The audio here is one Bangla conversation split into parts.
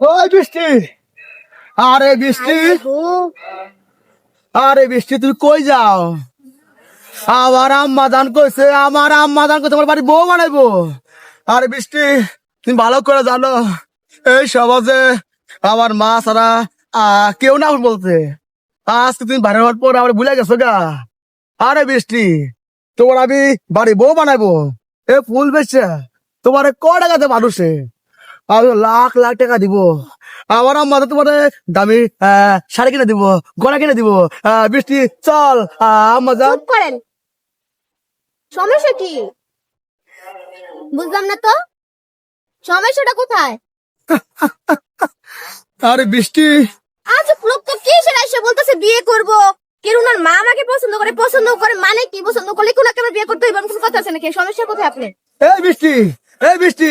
ওই বৃষ্টি। আরে বৃষ্টি। আরে বৃষ্টি তুই কই যাও? আমার আম্মা দান কইছে আমার আম্মা দান কইছে তোমার বাড়ি বউ বানাইবো। আরে বৃষ্টি তুমি ভালো করে জানো এই সমাজে আমার মা সারা আহ, কেউ না বলতে। আজকে তুমি বাইরে হওয়ার পর আমার ভুলে গেছো গা। আরে বৃষ্টি তোমার আমি বাড়ি বউ বানাইবো। এ ফুল বেচছে তোমার ক টাকাতে মানুষে? আমি লাখ লাখ টাকা দিব। আমার আম্মা তোমার দামি শাড়ি কিনে দিব গলা কিনে দিব। বৃষ্টি চল। আম্মা করেন। সমস্যা কি? বুঝলাম না তো। সমস্যাটা কোথায়? আরে বৃষ্টি। আজ লোক তো কি সেটা এসে বলতেছে বিয়ে করব? কেন ওনার মা আমাকে পছন্দ করে পছন্দ করে মানে কি? পছন্দ করলে কোন একটা বিয়ে করতে হইবে কোনো কথা আছে নাকি? সমস্যা কোথায় আপনি এই বৃষ্টি। এই বৃষ্টি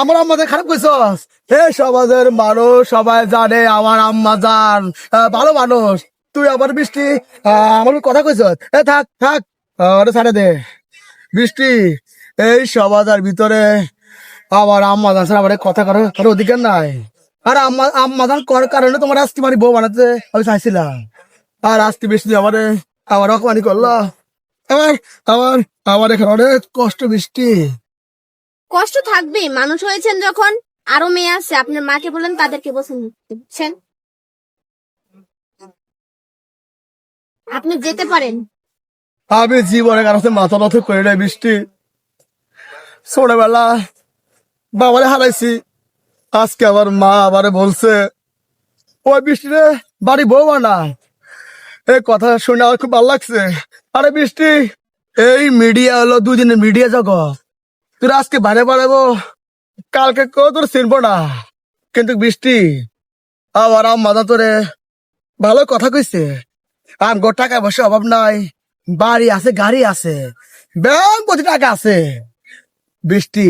আমার আম্মাদের খারাপ কইছস। এই সমাজের মানুষ, সবাই জানে আমার আম্মা জান ভালো মানুষ। তুই আবার বৃষ্টি আমার কথা কইছস? এ, থাক থাক ওটা ছাড়ে দে। বৃষ্টি, এই সমাজের ভিতরে আমার আম্মা জান আমার কথা করার কোনো অধিকার নাই। আর আম্মা আম্মা জান করার কারণে তোমার আজকে মানে বউ বানাতে আমি চাইছিলাম। আর আজকে বৃষ্টি আমারে, আমার অপমানি করল। আমার আমার আমার এখানে অনেক কষ্ট বৃষ্টি। কষ্ট থাকবে মানুষ হয়েছেন যখন, আরও মেয়ে আছে, আপনার মাকে বলেন, তাদেরকে পছন্দ বুঝছেন আপনি যেতে পারেন। আমি জীবনে কারণে মাথা নত করে নাই বৃষ্টি ছোটবেলা বাবারে হারাইছি, আজকে আমার মা আমারে বলছে, ওই বৃষ্টি রে, বাড়ি বউ বানা এই কথা শুনে আমার খুব ভালো লাগছে। আরে বৃষ্টি এই মিডিয়া হলো দুদিনের মিডিয়া জগৎ। তুই আজকে বাইরে বাড়াবো কালকে কেউ তোর চিনবো না। কিন্তু বৃষ্টি আবার আম্মা তোরে। ভালো কথা কইছে আর আমগো টাকা পয়সা অভাব নাই বাড়ি আছে গাড়ি আছে ব্যাংক প্রতি টাকা আছে। বৃষ্টি।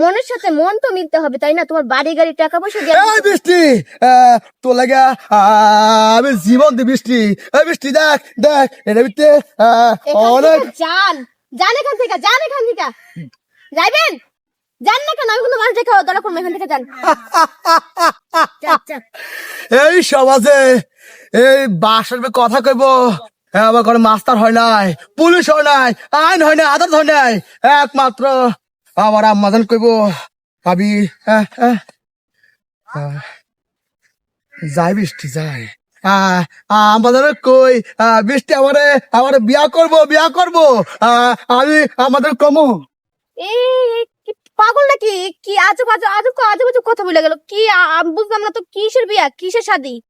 মনের সাথে মন তো মিলতে হবে তাই না? তোমার বাড়ি গাড়ি টাকা পয়সা এই বৃষ্টি তোর লাগা আমি জীবন দি বৃষ্টি। এই বৃষ্টি দেখ দেখ এটা এখান অনেক যান যান এখান থেকে যান এখান থেকে। যাইবেন? যান না কেন? আমি মানুষ দেখে দরকার করব এখান থেকে যান। এই সমাজে এই বাসার কথা কইব। হ্যাঁ, আমার ঘরে মাস্টার হয় নাই পুলিশ হয় নাই আইন হয় নাই আদালত হয় নাই। একমাত্র আমার আম্মাজান কইব ভাবি হ্যাঁ, হ্যাঁ। যাই বৃষ্টি যাই। আমাদের কই বৃষ্টি আমারে আমারে বিয়া করব বিয়া করব। আমি আমাদের কমু। এই পাগল নাকি? কি আজব আজব আজব আজব কথা বলে গেল। কি বুঝলাম না তো, কিসের বিয়া? কিসের শাদি?